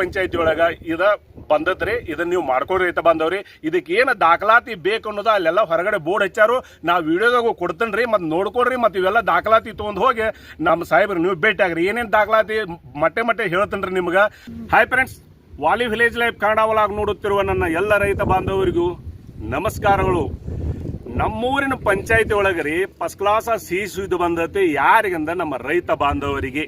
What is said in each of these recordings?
ಪಂಚಾಯತಿ ಒಳಗ ಇದ ಬಂದದ್ರಿ. ಇದನ್ನ ನೀವು ಮಾಡ್ಕೊಡ್ರಿ ರೈತ ಬಾಂಧವ್ರಿ ಇದಕ್ಕೆ ಏನು ದಾಖಲಾತಿ ಬೇಕು ಅನ್ನೋದು ಅಲ್ಲೆಲ್ಲ ಹೊರಗಡೆ ಬೋರ್ಡ್ ಹಚ್ಚಾರು. ನಾವು ವಿಡಿಯೋದಾಗ ಕೊಡ್ತೇನ್ರಿ ಮತ್ತೆ ನೋಡ್ಕೊಡ್ರಿ ಮತ್ತೆ ಇವೆಲ್ಲ ದಾಖಲಾತಿ ತೊಗೊಂಡು ಹೋಗಿ ನಮ್ಮ ಸಾಹೇಬ್ರು ನೀವು ಭೇಟಿ ಆಗ್ರಿ. ಏನೇನು ದಾಖಲಾತಿ ಮಟ್ಟೆ ಮಟ್ಟೆ ಹೇಳ್ತೇನ್ರಿ ನಿಮ್ಗೆ. ಹಾಯ್ ಫ್ರೆಂಡ್ಸ್ ವಾಲಿ ವಿಲೇಜ್ ಲೈಫ್ ಕನ್ನಡ ಒಳಗೆ ನೋಡುತ್ತಿರುವ ನನ್ನ ಎಲ್ಲ ರೈತ ಬಾಂಧವರಿಗೂ ನಮಸ್ಕಾರಗಳು. ನಮ್ಮೂರಿನ ಪಂಚಾಯತಿ ಒಳಗೆ ರೀ ಫಸ್ಟ್ ಕ್ಲಾಸ್ ಸಿಹಿ ಸುದ್ದಿ ಬಂದೈತಿ. ಯಾರಿಗಂದ ನಮ್ಮ ರೈತ ಬಾಂಧವರಿಗೆ?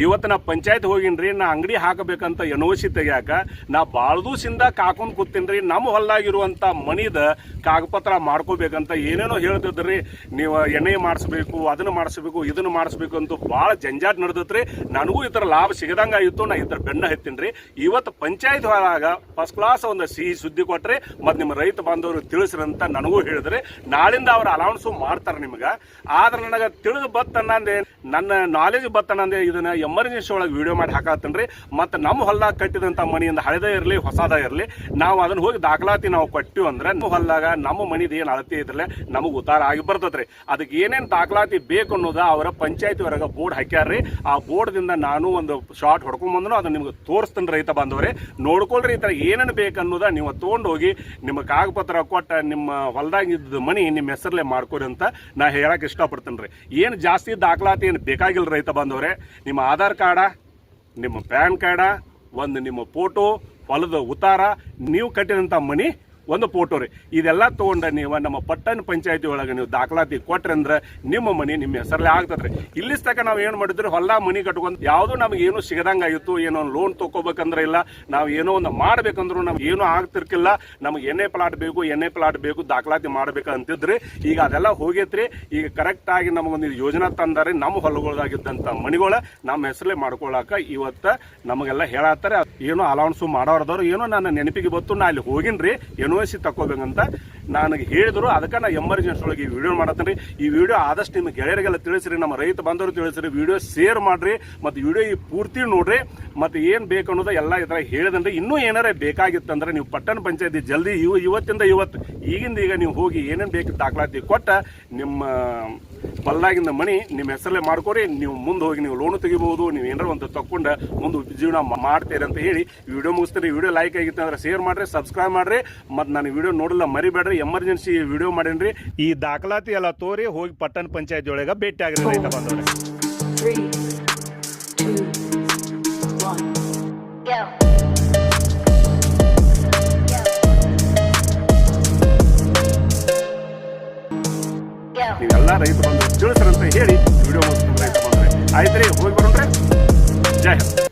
ಇವತ್ತು ನಾ ಪಂಚಾಯತ್ ಹೋಗಿನ್ರಿ, ನಾ ಅಂಗಡಿ ಹಾಕಬೇಕಂತ ಎನೋಸಿ ತೆಗ್ಯಾಕ ನಾ ಭಾಳ ಕಾಕೊಂಡು ಕಾಕೊಂಡ್ ಕೂತೀನ್ರಿ, ನಮ್ಮ ಹೊಲ್ದಾಗಿರುವಂಥ ಮನಿದ ಕಾಗಪತ್ರ ಮಾಡ್ಕೋಬೇಕಂತ ಏನೇನೋ ಹೇಳ್ತಿದ್ರಿ. ನೀವು ಎಣ್ಣೆ ಮಾಡಿಸ್ಬೇಕು, ಅದನ್ನ ಮಾಡಿಸ್ಬೇಕು, ಇದನ್ನ ಮಾಡಿಸ್ಬೇಕು ಅಂತ ಭಾಳ ಜಂಜಾಟ್ ನಡೆದತ್ರಿ. ನನಗೂ ಈ ಲಾಭ ಸಿಗದಂಗ ಆಯಿತು, ನಾ ಈ ಥರ ಬೆನ್ನ ರೀ ಇವತ್ತು ಪಂಚಾಯತ್ ಹೋದಾಗ ಫಸ್ಟ್ ಕ್ಲಾಸ್ ಒಂದು ಸಿಹಿ ಸುದ್ದಿ ಕೊಟ್ರಿ, ಮತ್ತು ನಿಮ್ಮ ರೈತ ಬಾಂಧವರು ತಿಳಿಸ್ರಿ ಅಂತ ನನಗೂ ಹೇಳಿದ್ರಿ. ನಾಳಿಂದ ಅವ್ರ ಅಲೌನ್ಸು ಮಾಡ್ತಾರೆ ನಿಮ್ಗೆ. ಆದ್ರೆ ನನಗೆ ತಿಳಿದು ಬತ್ತನ್ನಂದೆ ನನ್ನ ನಾಲೆಜ್ ಬತ್ತನ್ನಂದೆ ಇದನ್ನ ಎಮರ್ಜೆನ್ಸಿ ಒಳಗೆ ವಿಡಿಯೋ ಮಾಡಿ ಹಾಕತ್ತನ್ರಿ. ಮತ್ತು ನಮ್ಮ ಹೊಲ್ದಾಗ ಕಟ್ಟಿದಂಥ ಮನೆಯಿಂದ ಹಳೆದ ಇರಲಿ, ಹೊಸದ ಇರಲಿ, ನಾವು ಅದನ್ನ ಹೋಗಿ ದಾಖಲಾತಿ ನಾವು ಕೊಟ್ಟಿವಿ ಅಂದ್ರೆ ನಮ್ಮ ಹೊಲ್ದಾಗ ನಮ್ಮ ಮನಿದ ಏನು ಅಳತೆ ಇದ್ರೆ ನಮಗೆ ಉತ್ತಾರ ಆಗಿ ಬರ್ತದ್ರಿ ಅದಕ್ಕೆ ಏನೇನು ದಾಖಲಾತಿ ಬೇಕು ಅನ್ನೋದು ಅವರ ಪಂಚಾಯತಿ ಹೊರಗೆ ಬೋರ್ಡ್ ಹಾಕ್ಯಾರ್ರಿ. ಆ ಬೋರ್ಡ್ದಿಂದ ನಾನು ಒಂದು ಶಾರ್ಟ್ ಹೊಡ್ಕೊಂಬಂದನು ಅದನ್ನ ನಿಮ್ಗೆ ತೋರಿಸ್ತೀನಿ ರೈತ ಬಂದವ್ರೆ ನೋಡ್ಕೊಳ್ರಿ ಈ ಥರ ಏನೇನು ಬೇಕು ಅನ್ನೋದ ನೀವು ತೊಗೊಂಡು ಹೋಗಿ ನಿಮ್ಮ ಕಾಗಪತ್ರ ಕೊಟ್ಟ ನಿಮ್ಮ ಹೊಲ್ದಾಗ ಇದ್ದ ಮನಿ ನಿಮ್ಮ ಹೆಸರಲ್ಲೇ ಮಾಡ್ಕೊರಿ ಅಂತ ನಾ ಹೇಳಕ್ಕೆ ಇಷ್ಟಪಡ್ತೀನಿ ರೀ ಏನು ಜಾಸ್ತಿ ದಾಖಲಾತಿ ಏನು ಬೇಕಾಗಿಲ್ಲ ರೈತ ಬಂದವ್ರೆ ನಿಮ್ಮ ಆಧಾರ್ ಕಾರ್ಡ ನಿಮ್ಮ ಪ್ಯಾನ್ ಕಾರ್ಡ ಒಂದು ನಿಮ್ಮ ಫೋಟೋ ಹೊಲದ ಉತ್ತಾರ ನೀವು ಕಟ್ಟಿದಂಥ ಮನಿ ಒಂದು ಫೋಟೋ ರೀ. ಇದೆಲ್ಲ ತೊಗೊಂಡ ನೀವು ನಮ್ಮ ಪಟ್ಟಣ ಪಂಚಾಯತಿ ಒಳಗೆ ನೀವು ದಾಖಲಾತಿ ಕೊಟ್ರಿ ಅಂದ್ರೆ ನಿಮ್ಮ ಮನೆ ನಿಮ್ಮ ಹೆಸರಲ್ಲೇ ಆಗ್ತದ್ರಿ. ಇಲ್ಲಿ ತನಕ ನಾವು ಏನು ಮಾಡಿದ್ರಿ ಹೊಲ ಮನಿ ಕಟ್ಕೊಂಡು ಯಾವುದೂ ನಮ್ಗೆ ಏನು ಸಿಗದಂಗೆ ಆಯಿತು, ಏನೋ ಲೋನ್ ತೊಗೋಬೇಕಂದ್ರೆ ಇಲ್ಲ, ನಾವು ಏನೋ ಒಂದು ಮಾಡ್ಬೇಕಂದ್ರೂ ನಮ್ಗೆ ಏನೂ ಆಗ್ತಿರ್ಕಿಲ್ಲ, ನಮಗೆ ಎಣ್ಣೆ ಪ್ಲಾಟ್ ಬೇಕು, ಎಣ್ಣೆ ಪ್ಲಾಟ್ ಬೇಕು, ದಾಖಲಾತಿ ಮಾಡ್ಬೇಕು ಅಂತಿದ್ರಿ ಈಗ ಅದೆಲ್ಲ ಹೋಗೈತ್ರಿ. ಈಗ ಕರೆಕ್ಟಾಗಿ ನಮಗೊಂದು ಯೋಜನಾ ತಂದಾರೆ ನಮ್ಮ ಹೊಲಗಳಾಗಿದ್ದಂಥ ಮನಿಗಳ, ನಮ್ಮ ಹೆಸರಲ್ಲೇ ಮಾಡ್ಕೊಳಕ ಇವತ್ತ ನಮಗೆಲ್ಲ ಹೇಳತ್ತಾರೆ. ಏನೋ ಅಲೌನ್ಸು ಮಾಡೋರ್ದವ್ರು ಏನೋ ನನ್ನ ನೆನಪಿಗೆ ಬತ್ತು, ನಾ ಅಲ್ಲಿ ಹೋಗಿನ್ರಿ. ಎನ್ ಒ ಸಿ ತಗೋಬೇಕಂತ ನನಗೆ ಹೇಳಿದ್ರು. ಅದಕ್ಕೆ ನಾ ಎಮರ್ಜೆನ್ಸಿ ಒಳಗೆ ಈ ವಿಡಿಯೋ ಮಾಡತ್ತೀನಿ. ಈ ವಿಡಿಯೋ ಆದಷ್ಟು ನಿಮ್ಮ ಗೆಳೆಯರಿಗೆಲ್ಲ ತಿಳಿಸ್ರಿ, ನಮ್ಮ ರೈತ ಬಂದವರು ತಿಳಿಸ್ರಿ. ವಿಡಿಯೋ ಶೇರ್ ಮಾಡ್ರಿ, ಮತ್ತು ವಿಡಿಯೋ ಈ ಪೂರ್ತಿ ನೋಡ್ರಿ, ಮತ್ತು ಏನು ಬೇಕು ಅನ್ನೋದು ಎಲ್ಲ ಈ ಥರ ಇನ್ನೂ ಏನಾರೇ ಬೇಕಾಗಿತ್ತಂದ್ರೆ ನೀವು ಪಟ್ಟಣ ಪಂಚಾಯತಿ ಜಲ್ದಿ ಇವ ಇವತ್ತಿಂದ ಇವತ್ತು, ಈಗಿಂದ ಈಗ ನೀವು ಹೋಗಿ ಏನೇನು ಬೇಕು ದಾಖಲಾತಿ ಕೊಟ್ಟ ನಿಮ್ಮ ಹೊಲ್ದಾಗಿಂದ ಮನಿ ನಿಮ್ಮ ಹೆಸರಲ್ಲೇ ಮಾಡ್ಕೊರಿ ನೀವು ಮುಂದೆ ಹೋಗಿ ನೀವು ಲೋನು ತೆಗಿಬಹುದು ನೀವು ಏನಾರ ಒಂದು ತಕ್ಕೊಂಡು ಮುಂದೆ ಜೀವನ ಮಾಡ್ತೀರಿ ಅಂತ ಹೇಳಿ ವಿಡಿಯೋ ಮುಗಿಸ್ತೀರಿ ವಿಡಿಯೋ ಲೈಕ್ ಆಗಿತ್ತು ಅಂದ್ರೆ ಶೇರ್ ಮಾಡ್ರಿ ಸಬ್ಸ್ಕ್ರೈಬ್ ಮಾಡ್ರಿ. ಮತ್ತು ನಾನು ವಿಡಿಯೋ ನೋಡಲ್ಲ ಮರಿಬೇಡ್ರಿ ಎಮರ್ಜೆನ್ಸಿ ವಿಡಿಯೋ ಮಾಡೇನ್ರಿ. ಈ ದಾಖಲಾತಿ ಎಲ್ಲ ತೋರಿ ಹೋಗಿ ಪಟ್ಟಣ ಪಂಚಾಯತ್ ಒಳಗೆ ಭೇಟಿ ಆಗಿರಿ ರೈತ ಬಂದವ್ರೆ. ಎಲ್ಲ ರೈತರು ಬಂದು ಕಳಿಸ್ರಿ ಅಂತ ಹೇಳಿ ವಿಡಿಯೋ ಮುಗಿಸ್ಕೊಂಡ್ರೆ ಆಯ್ತು ರೀ ಹೋಗಿ ಬರೋಣ ಜೈ ಹಿಂದ್.